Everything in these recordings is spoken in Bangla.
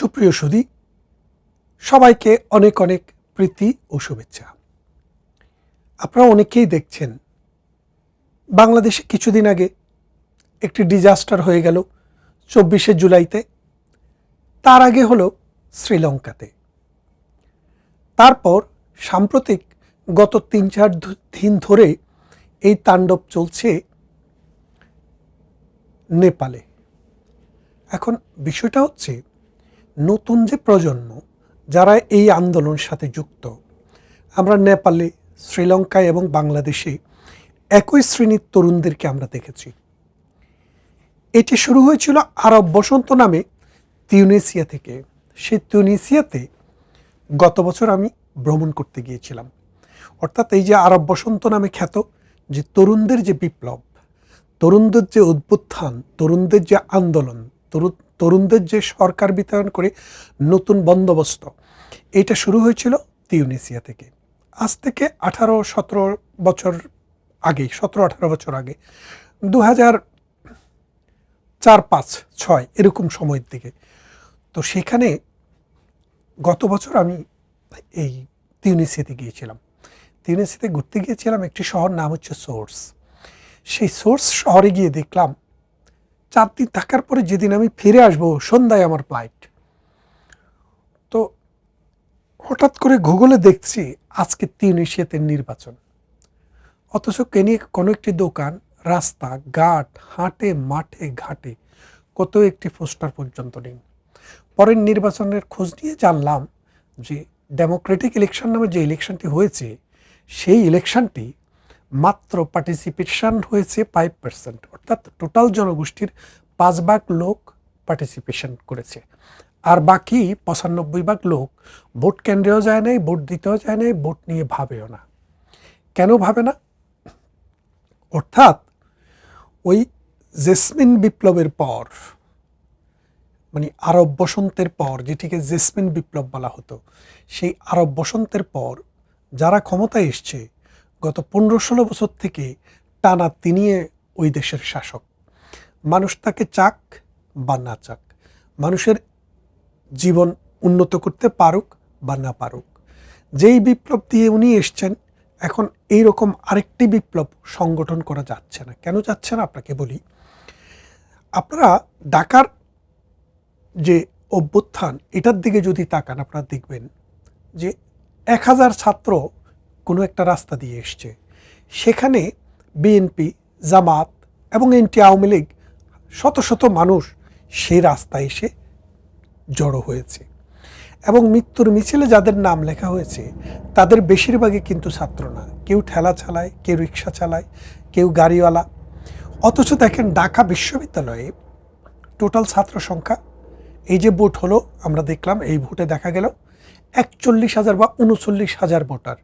সুপ্রিয় সুদী সবাইকে অনেক অনেক প্রীতি ও শুভেচ্ছা। আপনারা অনেকেই দেখছেন, বাংলাদেশে কিছুদিন আগে একটি ডিজাস্টার হয়ে গেল চব্বিশে জুলাইতে। তার আগে হলো শ্রীলঙ্কাতে। তারপর সাম্প্রতিক গত তিন চার দিন ধরে এই তাণ্ডব চলছে নেপালে। এখন বিষয়টা হচ্ছে নতুন যে প্রজন্ম, যারা এই আন্দোলনের সাথে যুক্ত। আমরা নেপালে, শ্রীলঙ্কায় এবং বাংলাদেশে একই শ্রেণির তরুণদেরকে আমরা দেখেছি। এটি শুরু হয়েছিল আরব বসন্ত নামে তিউনেসিয়া থেকে। সেই তিউনেসিয়াতে গত বছর আমি ভ্রমণ করতে গিয়েছিলাম। অর্থাৎ এই যে আরব বসন্ত নামে খ্যাত যে তরুণদের যে বিপ্লব, তরুণদের যে উদ্বুত্থান তরুণদের যে আন্দোলন, তরুণ তরুণদের যে সরকার বিতরণ করে নতুন বন্দোবস্ত, এটা শুরু হয়েছিল তিউনেসিয়া থেকে। আজ থেকে আঠারো, সতেরো বছর আগে, সতেরো, আঠারো বছর আগে দু হাজার চার, পাঁচ, ছয়, এরকম সময়ের দিকে। তো সেখানে গত বছর আমি এই তিউনিসিয়াতে গিয়েছিলাম। তিউনিসিয়াতে ঘুরতে গিয়েছিলাম একটি শহর, নাম হচ্ছে সোর্স। সেই সোর্স শহরে গিয়ে দেখলাম চার দিন থাকার পরে যেদিন আমি ফিরে আসব, সন্ধ্যায় আমার ফ্লাইট তো হঠাৎ করে গুগলে দেখছি আজকে তিউনিশিয়াতে নির্বাচন। অথচ কেনি কোনো একটি দোকান, রাস্তা, ঘাট, হাটে, মাঠে, ঘাটে কত একটি পোস্টার পর্যন্ত নেই। পরের নির্বাচনের খোঁজ নিয়ে জানলাম যে ডেমোক্রেটিক ইলেকশন নামে যে ইলেকশনটি হয়েছে, সেই ইলেকশনটি মাত্র পার্টিসিপেশন হয়েছে ফাইভ পার্সেন্ট অর্থাৎ টোটাল জনগোষ্ঠীর পাঁচ ভাগ লোক পার্টিসিপেশন করেছে। আর বাকি পঁচানব্বই ভাগ লোক ভোট কেন্দ্রেও যায় নাই, ভোট দিতেও যায় নাই, ভোট নিয়ে ভাবেও না। কেন ভাবে না? অর্থাৎ ওই জেসমিন বিপ্লবের পর মানে আরব বসন্তের পর, যেটিকে জেসমিন বিপ্লব বলা হতো, সেই আরব বসন্তের পর যারা ক্ষমতায় এসছে গত পনেরো ষোলো বছর থেকে টানা তিনি ওই দেশের শাসক। মানুষ তাকে চাক বা না চাক। মানুষের জীবন উন্নত করতে পারুক বা না পারুক। যেই বিপ্লব দিয়ে উনি এসছেন, এখন এই রকম আরেকটি বিপ্লব সংগঠন করা যাচ্ছে না। কেন যাচ্ছে না আপনাকে বলি? আপনারা ঢাকার যে অভ্যুত্থান, এটার দিকে যদি তাকান, আপনারা দেখবেন যে এক হাজার ছাত্র কোনো একটা রাস্তা দিয়ে এসছে। সেখানে বিএনপি, জামাত এবং এনটি আওয়ামী লীগ শত শত মানুষ সেই রাস্তায় এসে জড়ো হয়েছে এবং মৃত্যুর মিছিলে যাদের নাম লেখা হয়েছে, তাদের বেশিরভাগই কিন্তু ছাত্র না। কেউ ঠেলা চালায়, কেউ রিক্সা চালায়, কেউ গাড়িওয়ালা। অথচ দেখেন ঢাকা বিশ্ববিদ্যালয়ে টোটাল ছাত্র সংখ্যা, এই যে ভোট হলো, আমরা দেখলাম এই ভোটে দেখা গেল একচল্লিশ হাজার বা উনচল্লিশ হাজার ভোটার।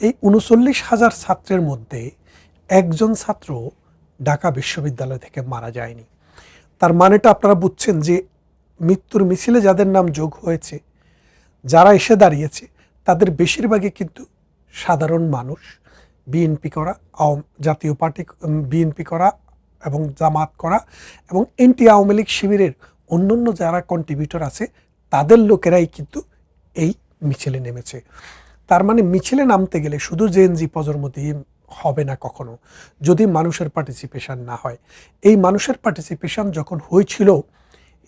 এই উনচল্লিশ হাজার ছাত্রের মধ্যে একজন ছাত্র ঢাকা বিশ্ববিদ্যালয় থেকে মারা যায়নি। তার মানেটা আপনারা বুঝছেন যে মৃত্যুর মিছিলে যাদের নাম যোগ হয়েছে, যারা এসে দাঁড়িয়েছে, তাদের বেশিরভাগই কিন্তু সাধারণ মানুষ। বিএনপি করা জাতীয় পার্টি বিএনপি করা এবং জামাত করা এবং এনটি আওয়ামী লীগ শিবিরের অন্যান্য যারা কন্ট্রিবিউটর আছে, তাদের লোকেরাই কিন্তু এই মিছিলে নেমেছে। তার মানে মিছিলে নামতে গেলে শুধু জেএনজি প্রজন্ম দিয়ে হবে না কখনো, যদি মানুষের পার্টিসিপেশন না হয়। এই মানুষের পার্টিসিপেশন যখন হয়েছিল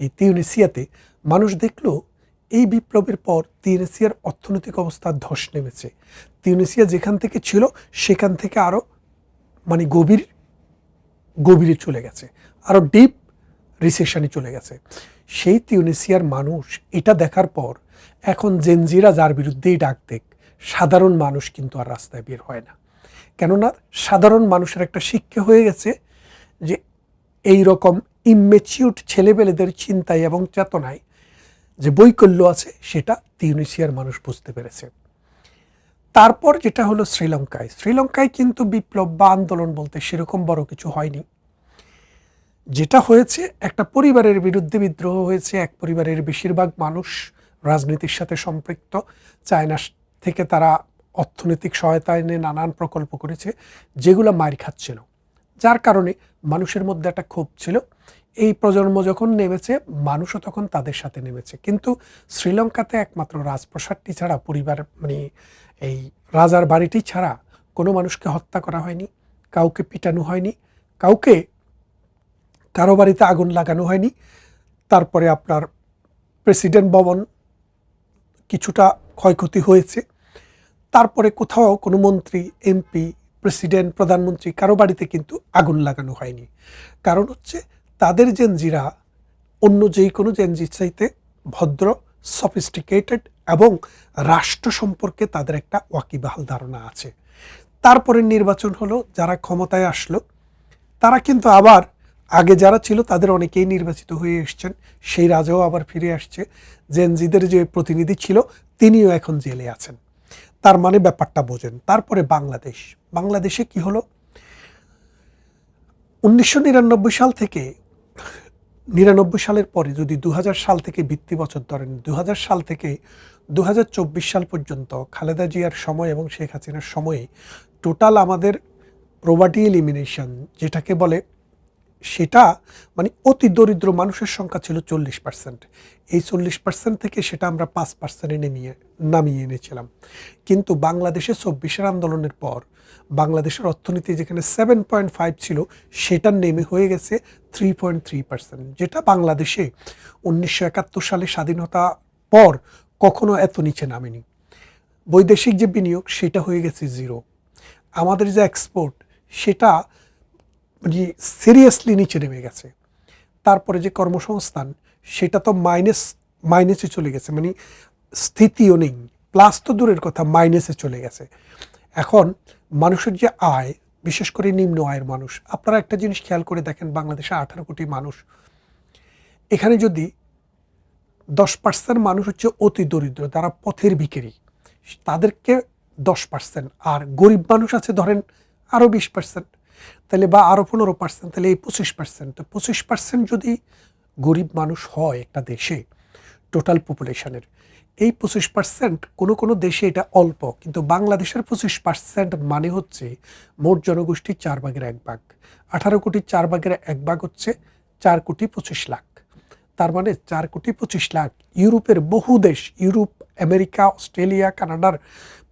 এই তিউনিসিয়াতে, মানুষ দেখল এই বিপ্লবের পর তিউনিসিয়ার অর্থনৈতিক অবস্থা ধস নেমেছে। তিউনিসিয়া যেখান থেকে ছিল, সেখান থেকে আরও মানে গভীর, গভীরে চলে গেছে আরও ডিপ রিসেশনে চলে গেছে। সেই তিউনিসিয়ার মানুষ এটা দেখার পর এখন জেনজিরা যার বিরুদ্ধেই ডাক দেখ সাধারণ মানুষ কিন্তু আর রাস্তায় বের হয় না। কেননা সাধারণ মানুষের একটা শিক্ষা হয়ে গেছে যে এই রকম ইমেচিউড ছেলেবেলেদের চিন্তায় এবং চেতনায় যে বৈকল্য আছে, সেটা তিউনিসিয়ার মানুষ বুঝতে পেরেছে। তারপর যেটা হলো শ্রীলঙ্কায়। শ্রীলঙ্কায় কিন্তু বিপ্লব বা আন্দোলন বলতে সেরকম বড় কিছু হয়নি। যেটা হয়েছে, একটা পরিবারের বিরুদ্ধে বিদ্রোহ হয়েছে, এক পরিবারের বেশিরভাগ মানুষ রাজনীতির সাথে সম্পৃক্ত। চায়না থেকে তারা অর্থনৈতিক সহায়তা এনে নানান প্রকল্প করেছে, যেগুলো মার খাচ্ছিল যার কারণে মানুষের মধ্যে একটা ক্ষোভ ছিল। এই প্রজন্ম যখন নেমেছে, মানুষও তখন তাদের সাথে নেমেছে। কিন্তু শ্রীলঙ্কাতে একমাত্র রাজপ্রসাদটি ছাড়া, পরিবার মানে এই রাজার বাড়িটি ছাড়া কোনো মানুষকে হত্যা করা হয়নি, কাউকে পিটানো হয়নি, কাউকে কারও বাড়িতে আগুন লাগানো হয়নি। তারপরে আপনার প্রেসিডেন্ট ভবন কিছুটা ক্ষয়ক্ষতি হয়েছে। তারপরে কোথাও কোনো মন্ত্রী, এমপি, প্রেসিডেন্ট, প্রধানমন্ত্রী কারও বাড়িতে কিন্তু আগুন লাগানো হয়নি। কারণ হচ্ছে তাদের জেনজিরা অন্য যেই কোনো জেনজির চাইতে ভদ্র সফিস্টিকেটেড এবং রাষ্ট্র সম্পর্কে তাদের একটা ওয়াকিবাহাল ধারণা আছে। তারপরে নির্বাচন হলো, যারা ক্ষমতায় আসলো, তারা কিন্তু আবার আগে যারা ছিল তাদের অনেকেই নির্বাচিত হয়ে এসছেন, সেই রাজাও আবার ফিরে আসছে। জেনজিদের যে প্রতিনিধি ছিল তিনিও এখন জেলে আছেন। তার মানে ব্যাপারটা বোঝেন। তারপরে বাংলাদেশ। বাংলাদেশে কি হলো? উনিশশো নিরানব্বই সাল থেকে, নিরানব্বই সালের পরে যদি দু হাজার সাল থেকে ভিত্তি বছর ধরেন দু হাজার সাল থেকে দু হাজার চব্বিশ সাল পর্যন্ত খালেদা জিয়ার সময় এবং শেখ হাসিনার সময়ে টোটাল আমাদের প্রভার্টি এলিমিনেশন যেটাকে বলে সেটা মানে অতি দরিদ্র মানুষের সংখ্যা ছিল চল্লিশ পার্সেন্ট এই চল্লিশ পার্সেন্ট থেকে সেটা আমরা পাঁচ পার্সেন্টে নেমিয়ে, নামিয়ে এনেছিলাম। কিন্তু বাংলাদেশে চব্বিশের আন্দোলনের পর, বাংলাদেশের অর্থনীতি যেখানে সেভেন পয়েন্ট ফাইভ ছিল, সেটা নেমে হয়ে গেছে থ্রি পয়েন্ট থ্রি পার্সেন্ট যেটা বাংলাদেশে উনিশশো একাত্তর সালে স্বাধীনতা পর কখনো এত নিচে নামেনি। বৈদেশিক যে বিনিয়োগ, সেটা হয়ে গেছে জিরো আমাদের যে এক্সপোর্ট সেটা মানে সিরিয়াসলি নিচে নেমে গেছে। তারপরে যে কর্মসংস্থান, সেটা তো মাইনাস মাইনাসে চলে গেছে মানে স্থিতিও নেই। প্লাস তো দূরের কথা মাইনাসে চলে গেছে। এখন মানুষের যে আয়, বিশেষ করে নিম্ন আয়ের মানুষ, আপনারা একটা জিনিস খেয়াল করে দেখেন, বাংলাদেশে আঠারো কোটি মানুষ। এখানে যদি দশ পার্সেন্ট মানুষ হচ্ছে অতি দরিদ্র, তারা পথের বিকেরি তাদেরকে দশ পার্সেন্ট আর গরিব মানুষ আছে ধরেন আরও বিশ পার্সেন্ট তাহলে বা আরও পনেরো পার্সেন্ট তাহলে এই পঁচিশ পার্সেন্ট তো পঁচিশ পার্সেন্ট যদি গরিব মানুষ হয় একটা দেশে টোটাল পপুলেশনের এই পঁচিশ পার্সেন্ট কোনো কোনো দেশে এটা অল্প, কিন্তু বাংলাদেশের পঁচিশ পার্সেন্ট মানে হচ্ছে মোট জনগোষ্ঠীর চার ভাগের এক ভাগ। আঠারো কোটির চার ভাগের এক ভাগ হচ্ছে চার কোটি পঁচিশ লাখ। তার মানে চার কোটি পঁচিশ লাখ। ইউরোপের বহু দেশ, ইউরোপ, আমেরিকা, অস্ট্রেলিয়া, কানাডার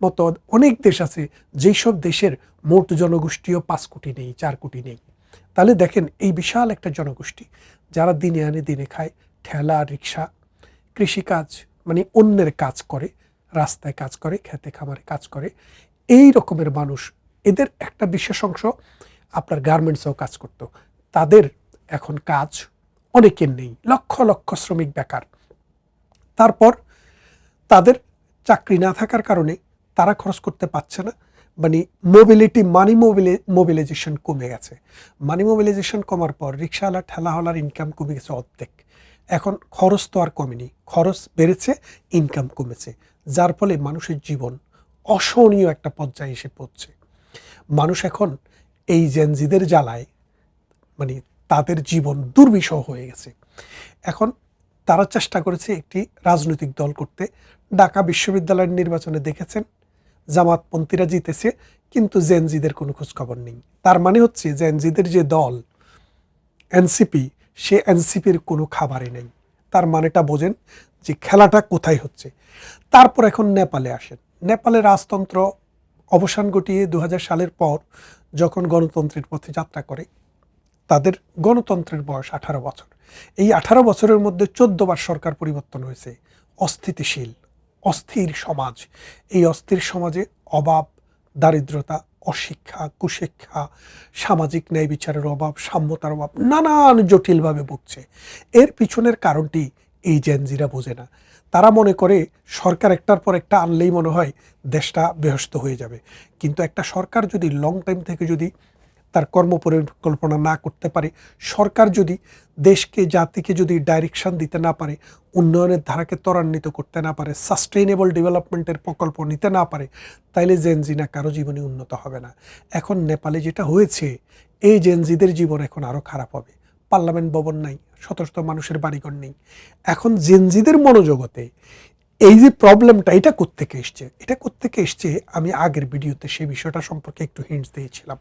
মতো অনেক দেশ আছে যেই সব দেশের মোট জনগোষ্ঠীও পাঁচ কোটি নেই, চার কোটি নেই। তাহলে দেখেন, এই বিশাল একটা জনগোষ্ঠী, যারা দিনে আনে দিনে খায়, ঠেলা, রিক্সা, কৃষিকাজ মানে অন্যের কাজ করে, রাস্তায় কাজ করে, খেতে খামারে কাজ করে, এই রকমের মানুষ। এদের একটা বিশেষ অংশ আপনার গার্মেন্টসেও কাজ করত। তাদের এখন কাজ অনেকের নেই, লক্ষ লক্ষ শ্রমিক বেকার। তারপর তাদের চাকরি না থাকার কারণে তারা খরচ করতে পারছে না। মানে মোবিলিটি মানি মোবিলি মোবিলাইজেশন কমে গেছে। মানি মোবিলাইজেশন কমার পর রিক্সাওয়ালা, ঠেলাওয়ালার ইনকাম কমে গেছে অর্ধেক। এখন খরচ তো আর কমেনি, খরচ বেড়েছে ইনকাম কমেছে। যার ফলে মানুষের জীবন অসহনীয় একটা পর্যায়ে এসে পড়ছে। মানুষ এখন এই জেনজিদের জ্বালায় মানে তাদের জীবন দুর্বিষহ হয়ে গেছে। এখন তারা চেষ্টা করেছে একটি রাজনৈতিক দল করতে। ঢাকা বিশ্ববিদ্যালয়ের নির্বাচনে দেখেছেন জামাতপন্থীরা জিতেছে, কিন্তু জেনজিদের কোনো খোঁজখবর নেই। তার মানে হচ্ছে জেনজিদের যে দল, এনসিপি, সে এনসিপির কোনো খাবারই নেই। তার মানেটা বোঝেন যে খেলাটা কোথায় হচ্ছে। তারপর এখন নেপালে আসেন। নেপালে রাজতন্ত্র অবসান ঘটিয়ে দু হাজার সালের পর যখন গণতন্ত্রের পথে যাত্রা করে তাদের গণতন্ত্রের বয়স আঠারো বছর। এই আঠারো বছরের মধ্যে চোদ্দবার সরকার পরিবর্তন হয়েছে। অস্থিতিশীল, অস্থির সমাজ। এই অস্থির সমাজে অভাব, দারিদ্রতা, অশিক্ষা, কুশিক্ষা, সামাজিক ন্যায় বিচারের অভাব, সাম্যতার অভাব নানান জটিলভাবে ভুগছে। এর পিছনের কারণটি এই জেনজিরা বোঝে না। তারা মনে করে সরকার একটার পর একটা আনলেই মনে হয় দেশটা বেহস্ত হয়ে যাবে। কিন্তু একটা সরকার যদি লং টাইম থেকে যদি তার কর্ম পরিকল্পনা না করতে পারে। সরকার যদি দেশকে, জাতিকে যদি ডাইরেকশন দিতে না পারে, উন্নয়নের ধারাকে ত্বরান্বিত করতে না পারে সাস্টেইনেবল ডেভেলপমেন্টের প্রকল্প নিতে না পারে, তাইলে জেনজি না কারও জীবনে উন্নত হবে না। এখন নেপালে যেটা হয়েছে, এই জেনজিদের জীবন এখন আরও খারাপ হবে। পার্লামেন্ট ভবন নাই শত শত মানুষের বাড়িঘর নেই। এখন জেনজিদের মনোজগতে এই যে প্রবলেমটা এটা কোত্থেকে এসছে? এটা কোত্থেকে এসছে? আমি আগের ভিডিওতে সেই বিষয়টা সম্পর্কে একটু হিন্টস দিয়েছিলাম।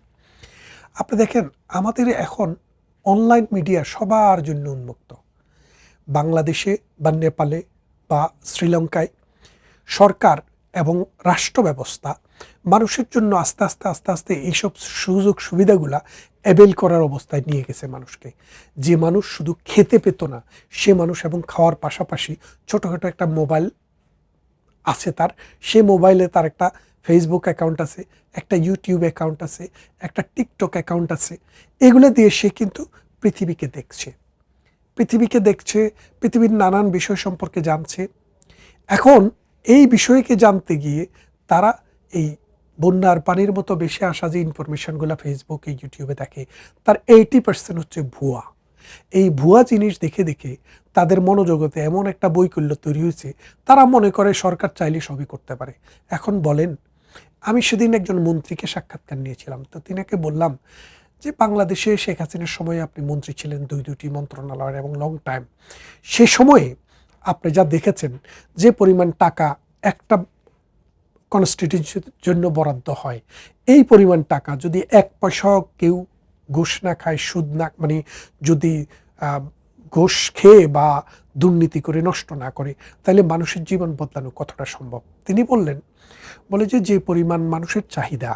আপনি দেখেন, আমাদের এখন অনলাইন মিডিয়া সবার জন্য উন্মুক্ত। বাংলাদেশে বা নেপালে বা শ্রীলঙ্কায় সরকার এবং রাষ্ট্র ব্যবস্থা মানুষের জন্য আস্তে আস্তে আস্তে আস্তে এইসব সুযোগ সুবিধাগুলা অ্যাভেল করার অবস্থায় নিয়ে গেছে মানুষকে। যে মানুষ শুধু খেতে পেত না, সে মানুষ এবং খাওয়ার পাশাপাশি ছোটোখাটো একটা মোবাইল আছে তার, সে মোবাইলে তার একটা ফেসবুক অ্যাকাউন্ট আছে, একটা ইউটিউব অ্যাকাউন্ট আছে, একটা টিকটক অ্যাকাউন্ট আছে, এগুলো দিয়ে সে কিন্তু পৃথিবীকে দেখছে। পৃথিবীকে দেখছে, পৃথিবীর নানান বিষয় সম্পর্কে জানছে। এখন এই বিষয়কে জানতে গিয়ে তারা এই বন্যার পানির মতো বেশি আসা যে ইনফরমেশনগুলো ফেসবুকে ইউটিউবে দেখে, তার এইটি পার্সেন্ট হচ্ছে ভুয়া। এই ভুয়া জিনিস দেখে দেখে তাদের মনোজগতে এমন একটা বৈকল্য তৈরি হয়েছে, তারা মনে করে সরকার চাইলে সবই করতে পারে। এখন বলেন আমি সেদিন একজন মন্ত্রীকে সাক্ষাৎকার নিয়েছিলাম। তো তিনাকে বললাম যে, বাংলাদেশে শেখ হাসিনার সময় আপনি মন্ত্রী ছিলেন দুই দুটি মন্ত্রণালয়ের এবং লং টাইম সে সময়ে আপনি যা দেখেছেন, যে পরিমাণ টাকা একটা কনস্টিটিউশনের জন্য বরাদ্দ হয়, এই পরিমাণ টাকা যদি এক পয়সা কেউ ঘুষ না খায়, সুদ না মানে যদি ঘুষ খেয়ে বা দুর্নীতি করে নষ্ট না করে, তাহলে মানুষের জীবন বদলানো কতটা সম্ভব? তিনি বললেন, বলে যে যে পরিমাণ মানুষের চাহিদা,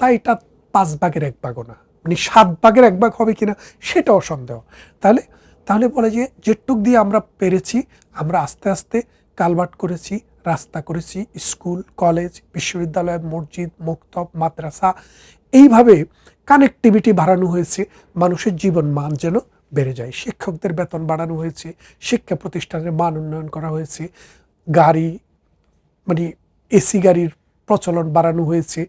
তা এটা পাঁচ ভাগের এক ভাগও না। মানে সাত ভাগের এক ভাগ হবে কিনা সেটাও সন্দেহ তাহলে তাহলে বলে যে, যেটুক দিয়ে আমরা পেরেছি, আমরা আস্তে আস্তে কালভার্ট করেছি, রাস্তা করেছি, স্কুল, কলেজ, বিশ্ববিদ্যালয়, মসজিদ, মক্তব, মাদ্রাসা, এইভাবে কানেক্টিভিটি বাড়ানো হয়েছে, মানুষের জীবন মান যেন বেড়ে যায়। শিক্ষকদের বেতন বাড়ানো হয়েছে, শিক্ষা প্রতিষ্ঠানের মান উন্নয়ন করা হয়েছে, গাড়ি মানে এসি গাড়ির প্রচলন বাড়ানো হয়েছে,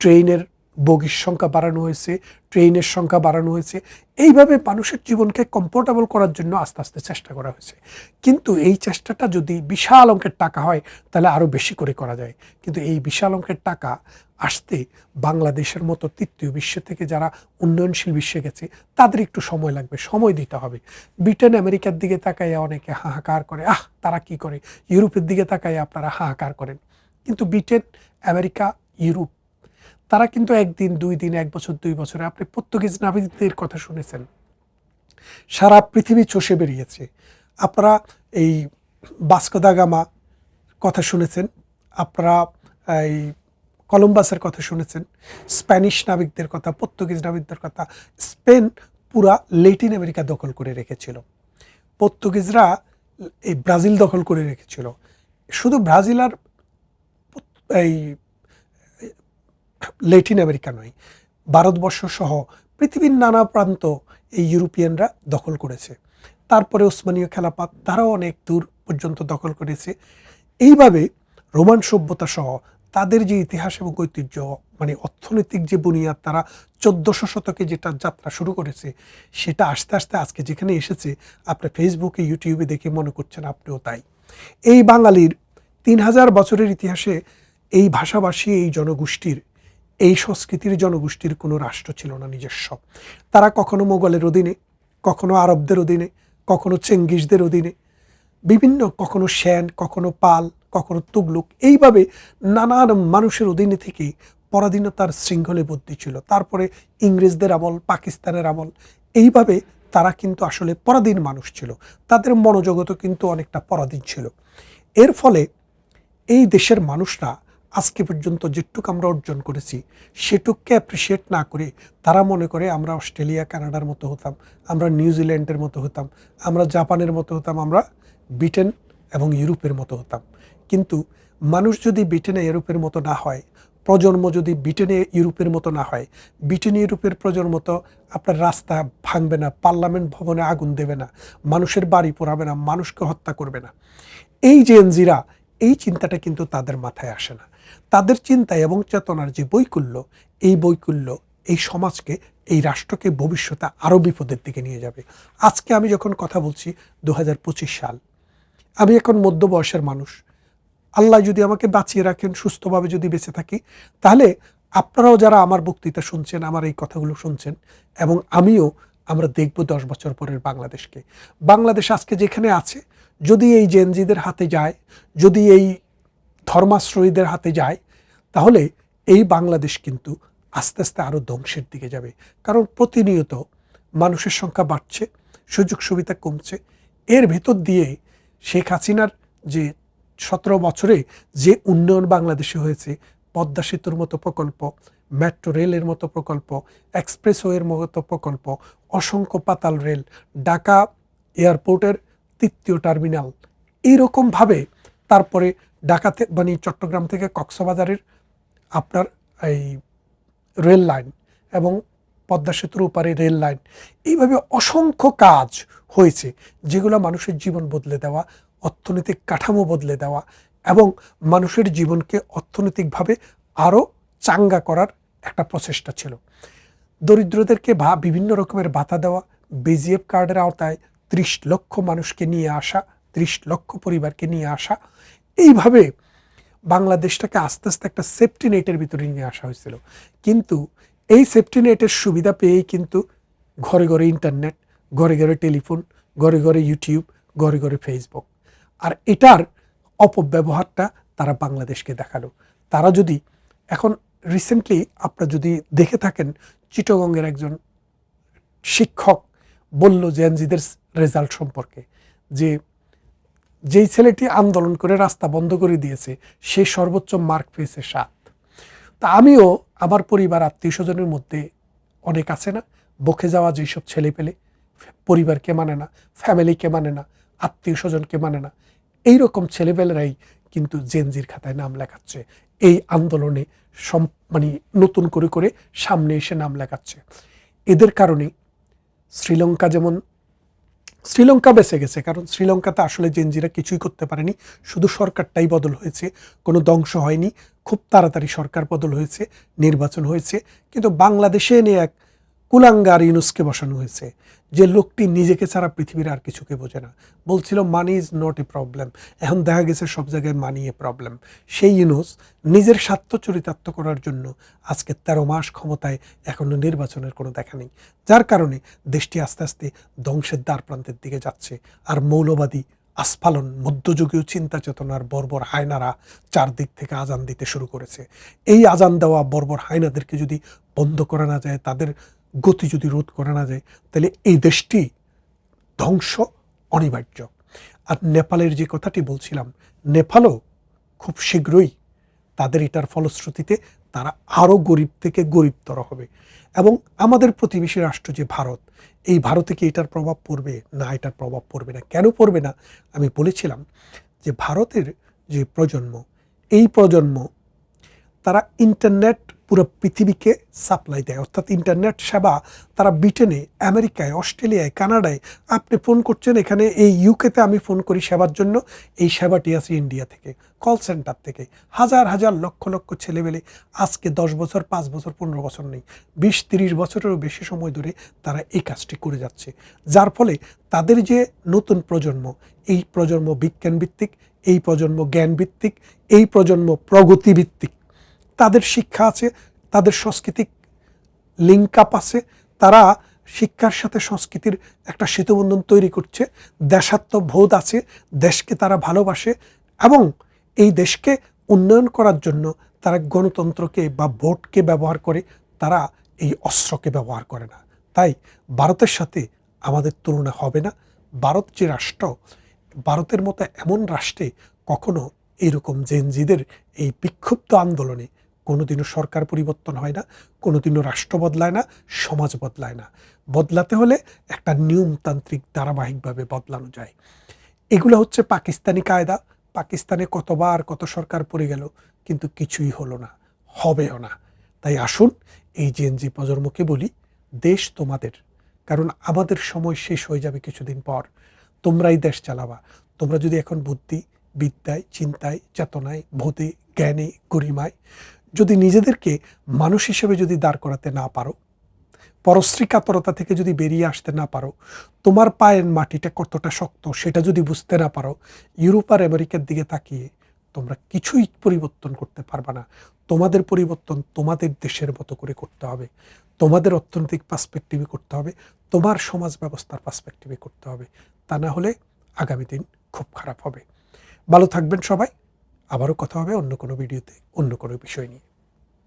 ট্রেনের বগির সংখ্যা বাড়ানো হয়েছে ট্রেনের সংখ্যা বাড়ানো হয়েছে। এইভাবে মানুষের জীবনকে কমফোর্টেবল করার জন্য আস্তে আস্তে চেষ্টা করা হয়েছে। কিন্তু এই চেষ্টাটা যদি বিশাল অঙ্কের টাকা হয়, তাহলে আরও বেশি করে করা যায়। কিন্তু এই বিশাল অঙ্কের টাকা আসতে বাংলাদেশের মতো তৃতীয় বিশ্ব থেকে যারা উন্নয়নশীল বিশ্বে গেছে, তাদের একটু সময় লাগবে, সময় দিতে হবে। ব্রিটেন আমেরিকার দিকে তাকাইয়া অনেকে হাহাকার করে, আহ, তারা কি করে? ইউরোপের দিকে তাকাইয়া আপনারা হাহাকার করেন। কিন্তু ব্রিটেন, আমেরিকা, ইউরোপ তারা কিন্তু একদিন, দুই দিন, এক বছর, দুই বছরে আপনি পর্তুগিজ নাবিকদের কথা শুনেছেন। সারা পৃথিবী চষে বেরিয়েছে। আপনারা এই বাস্কোদা গামা কথা শুনেছেন, আপনারা এই কলম্বাসের কথা শুনেছেন, স্প্যানিশ নাবিকদের কথা, পর্তুগিজ নাবিকদের কথা, স্পেন পুরা লেটিন আমেরিকা দখল করে রেখেছিল। পর্তুগিজরা এই ব্রাজিল দখল করে রেখেছিল। শুধু ব্রাজিল আর এই ল্যাটিন আমেরিকা নয় ভারতবর্ষ সহ পৃথিবীর নানা প্রান্ত এই ইউরোপিয়ানরা দখল করেছে। তারপরে ওসমানীয় খেলাপাত তারাও অনেক দূর পর্যন্ত দখল করেছে। এইভাবে রোমান সভ্যতা সহ তাদের যে ইতিহাস এবং ঐতিহ্য মানে অর্থনৈতিক যে বুনিয়াদ, তারা চোদ্দশো শতকে যেটা যাত্রা শুরু করেছে, সেটা আস্তে আস্তে আজকে যেখানে এসেছে, আপনি ফেসবুকে ইউটিউবে দেখে মনে করছেন, আপনিও তাই। এই বাঙালির তিন হাজার বছরের ইতিহাসে এই ভাষাভাষী, এই জনগোষ্ঠীর এই সংস্কৃতির জনগোষ্ঠীর কোনো রাষ্ট্র ছিল না নিজস্ব। তারা কখনো মোগলের অধীনে, কখনো আরবদের অধীনে, কখনো চেঙ্গিসদের অধীনে, বিভিন্ন কখনো শ্যান কখনো পাল, কখনো তুগলুক, এইভাবে নানান মানুষের অধীনে থেকে পরাধীনতার শৃঙ্খলে বদ্ধি ছিল। তারপরে ইংরেজদের আমল, পাকিস্তানের আমল, এইভাবে তারা কিন্তু আসলে পরাধীন মানুষ ছিল। তাদের মনোজগতও কিন্তু অনেকটা পরাধীন ছিল। এর ফলে এই দেশের মানুষরা আজকে পর্যন্ত যেটুক আমরা অর্জন করেছি, সেটুককে অ্যাপ্রিসিয়েট না করে তারা মনে করে আমরা অস্ট্রেলিয়া, কানাডার মতো হতাম, আমরা নিউজিল্যান্ডের মতো হতাম, আমরা জাপানের মতো হতাম, আমরা ব্রিটেন এবং ইউরোপের মতো হতাম। কিন্তু মানুষ যদি ব্রিটেনে, ইউরোপের মতো না হয়, প্রজন্ম যদি ব্রিটেনে, ইউরোপের মতো না হয়, ব্রিটেন, ইউরোপের প্রজন্ম তো আপনার রাস্তা ভাঙবে না, পার্লামেন্ট ভবনে আগুন দেবে না, মানুষের বাড়ি পোড়াবে না, মানুষকে হত্যা করবে না। এই যে এনজিরা এই চিন্তাটা কিন্তু তাদের মাথায় আসে না। তাদের চিন্তায় এবং চেতনার যে বৈকুল্য, এই বৈকুল্য এই সমাজকে, এই রাষ্ট্রকে ভবিষ্যতে আরও বিপদের দিকে নিয়ে যাবে। আজকে আমি যখন কথা বলছি দু হাজার পঁচিশ সাল, আমি এখন মধ্য বয়সের মানুষ। আল্লাহ যদি আমাকে বাঁচিয়ে রাখেন, সুস্থভাবে যদি বেঁচে থাকি, তাহলে আপনারাও যারা আমার বক্তৃতা শুনছেন, আমার এই কথাগুলো শুনছেন, এবং আমিও আমরা দেখব দশ বছর পরের বাংলাদেশকে। বাংলাদেশ আজকে যেখানে আছে, যদি এই জেনজিদের হাতে যায়, যদি এই ধর্মাশ্রয়ীদের হাতে যায়, তাহলে এই বাংলাদেশ কিন্তু আস্তে আস্তে আরও ধ্বংসের দিকে যাবে। কারণ প্রতিনিয়ত মানুষের সংখ্যা বাড়ছে, সুযোগ সুবিধা কমছে। এর ভেতর দিয়ে শেখ হাসিনার যে সতেরো বছরে যে উন্নয়ন বাংলাদেশে হয়েছে, পদ্মা সেতুর মতো প্রকল্প, মেট্রো রেলের মতো প্রকল্প, এক্সপ্রেসওয়ের মতো প্রকল্প, অসংখ্য পাতাল রেল, ঢাকা এয়ারপোর্টের তৃতীয় টার্মিনাল এইরকমভাবে তারপরে ঢাকাতে মানে চট্টগ্রাম থেকে কক্সবাজারের আপনার এই রেল লাইন এবং পদ্মা সেতুর উপরে রেল লাইন। এইভাবে অসংখ্য কাজ হয়েছে যেগুলো মানুষের জীবন বদলে দেওয়া, অর্থনৈতিক কাঠামো বদলে দেওয়া এবং মানুষের জীবনকে অর্থনৈতিকভাবে আরও চাঙ্গা করার একটা প্রচেষ্টা ছিল। দরিদ্রদেরকে বা বিভিন্ন রকমের ভাতা দেওয়া, বিজিএফ কার্ডের আওতায় ত্রিশ লক্ষ মানুষকে নিয়ে আসা ত্রিশ লক্ষ পরিবারকে নিয়ে আসা। এইভাবে বাংলাদেশটাকে আস্তে আস্তে একটা সেফটি নেটের ভিতরে নিয়ে আসা হয়েছিল। কিন্তু এই সেফটি নেটের সুবিধা পেয়েই কিন্তু ঘরে ঘরে ইন্টারনেট ঘরে ঘরে টেলিফোন ঘরে ঘরে ইউটিউব ঘরে ঘরে ফেসবুক আর এটার অপব্যবহারটা তারা বাংলাদেশকে দেখাল। তারা যদি এখন রিসেন্টলি আপনারা যদি দেখে থাকেন চিটগঙ্গের একজন শিক্ষক বলল যে এনজিদের রেজাল্ট সম্পর্কে যে যেই ছেলেটি আন্দোলন করে রাস্তা বন্ধ করে দিয়েছে, সে সর্বোচ্চ মার্ক পেয়েছে সাত। তা আমিও আমার পরিবার, আত্মীয় স্বজনের মধ্যে অনেক আছে না? বকে যাওয়া যেসব ছেলে পেলে পরিবারকে মানে না, ফ্যামিলিকে মানে না, আত্মীয় স্বজনকে মানে না, এইরকম ছেলেপেলেরাই কিন্তু জেনজির খাতায় নাম লেখাচ্ছে। এই আন্দোলনে সম মানে নতুন করে করে সামনে এসে নাম লেখাচ্ছে। এদের কারণে শ্রীলঙ্কা যেমন শ্রীলঙ্কা বেঁচে গেছে, কারণ শ্রীলঙ্কাতে আসলে জেনজিরা কিছুই করতে পারেনি। শুধু সরকারটাই বদল হয়েছে, কোনো ধ্বংস হয়নি। খুব তাড়াতাড়ি সরকার বদল হয়েছে, নির্বাচন হয়েছে। কিন্তু বাংলাদেশে এনে এক কুলাঙ্গার ইউনুসকে বসানো হয়েছে, যে লোকটি নিজেকে ছাড়া পৃথিবীর আর কিছুকে বোঝে না। বলছিল money is not a problem এখন দেখা গেছে সব জায়গায় মানি এ প্রবলেম সেই ইউনুস নিজের স্বার্থ চরিতার্থ করার জন্য আজকে তেরো মাস ক্ষমতায় এখনও নির্বাচনের কোনো দেখা নেই। যার কারণে দেশটি আস্তে আস্তে ধ্বংসের দ্বার প্রান্তের দিকে যাচ্ছে। আর মৌলবাদী, আস্ফালন, মধ্যযুগীয় চিন্তা চেতনার বর্বর হায়নারা চারদিক থেকে আজান দিতে শুরু করেছে। এই আজান দেওয়া বর্বর হায়নাদেরকে যদি বন্ধ করা না যায়, তাদের গতি যদি রোধ করা না যায়, তাহলে এই দেশটি ধ্বংস অনিবার্য। আর নেপালের যে কথাটি বলছিলাম, নেপালও খুব শীঘ্রই তাদের এটার ফলশ্রুতিতে তারা আরও গরিব থেকে গরিবতর হবে। এবং আমাদের প্রতিবেশী রাষ্ট্র যে ভারত, এই ভারতে কি এটার প্রভাব পড়বে? না, এটার প্রভাব পড়বে না। কেন পড়বে না? আমি বলেছিলাম যে ভারতের যে প্রজন্ম, এই প্রজন্ম, তারা ইন্টারনেট পুরো পৃথিবীকে সাপ্লাই দেয়। অর্থাৎ ইন্টারনেট সেবা তারা ব্রিটেনে, আমেরিকায়, অস্ট্রেলিয়ায়, কানাডায়, আপনি ফোন করছেন, এখানে এই ইউকেতে আমি ফোন করি সেবার জন্য। এই সেবাটি আছে ইন্ডিয়া থেকে কল সেন্টার থেকে। হাজার হাজার, লক্ষ লক্ষ ছেলেমেলে আজকে দশ বছর, পাঁচ বছর, পনেরো বছর নেই। বিশ, তিরিশ বছরেরও বেশি সময় ধরে তারা এই কাজটি করে যাচ্ছে। যার ফলে তাদের যে নতুন প্রজন্ম, এই প্রজন্ম বিজ্ঞানভিত্তিক, এই প্রজন্ম জ্ঞানভিত্তিক, এই প্রজন্ম প্রগতিভিত্তিক তাদের শিক্ষা আছে, তাদের সাংস্কৃতিক লিঙ্ক আপ আছে, তারা শিক্ষার সাথে সংস্কৃতির একটা সেতুবন্ধন তৈরি করছে, দেশাত্মবোধ আছে, দেশকে তারা ভালোবাসে এবং এই দেশকে উন্নয়ন করার জন্য তারা গণতন্ত্রকে বা ভোটকে ব্যবহার করে, তারা এই অস্ত্রকে ব্যবহার করে না। তাই ভারতের সাথে আমাদের তুলনা হবে না। ভারত যে রাষ্ট্র, ভারতের মতো এমন রাষ্ট্রে কখনো এরকম জেনজিদের এই বিক্ষুব্ধ আন্দোলনে কোনোদিনও সরকার পরিবর্তন হয় না, কোনোদিনও রাষ্ট্র বদলায় না, সমাজ বদলায় না। বদলাতে হলে একটা নিয়মতান্ত্রিক ধারাবাহিকভাবে বদলানো যায়। এগুলো হচ্ছে পাকিস্তানি কায়দা। পাকিস্তানে কতবার কত সরকার পড়ে গেল, কিন্তু কিছুই হলো না, হবেও না। তাই আসুন, এই জেএনজি প্রজন্মকে বলি, দেশ তোমাদের, কারণ আমাদের সময় শেষ হয়ে যাবে কিছুদিন পর। তোমরাই দেশ চালাবা। তোমরা যদি এখন বুদ্ধি, বিদ্যায়, চিন্তায়, চেতনায় বোধে জ্ঞানে, গরিমায় যদি নিজেদেরকে মানুষ হিসেবে যদি দাঁড় করাতে না পারো পরশ্রী কাতরতা থেকে যদি বেরিয়ে আসতে না পারো, তোমার পায়ের মাটিটা কতটা শক্ত সেটা যদি বুঝতে না পারো, ইউরোপ আর আমেরিকার দিকে তাকিয়ে তোমরা কিছুই পরিবর্তন করতে পারবে না। তোমাদের পরিবর্তন তোমাদের দেশের মতো করে করতে হবে। তোমাদের অর্থনৈতিক পার্সপেক্টিভে করতে হবে। তোমার সমাজ ব্যবস্থার পার্সপেক্টিভে করতে হবে। তা না হলে আগামী দিন খুব খারাপ হবে। ভালো থাকবেন সবাই। আবারও কথা হবে অন্য কোনো ভিডিওতে অন্য কোনো বিষয় নিয়ে।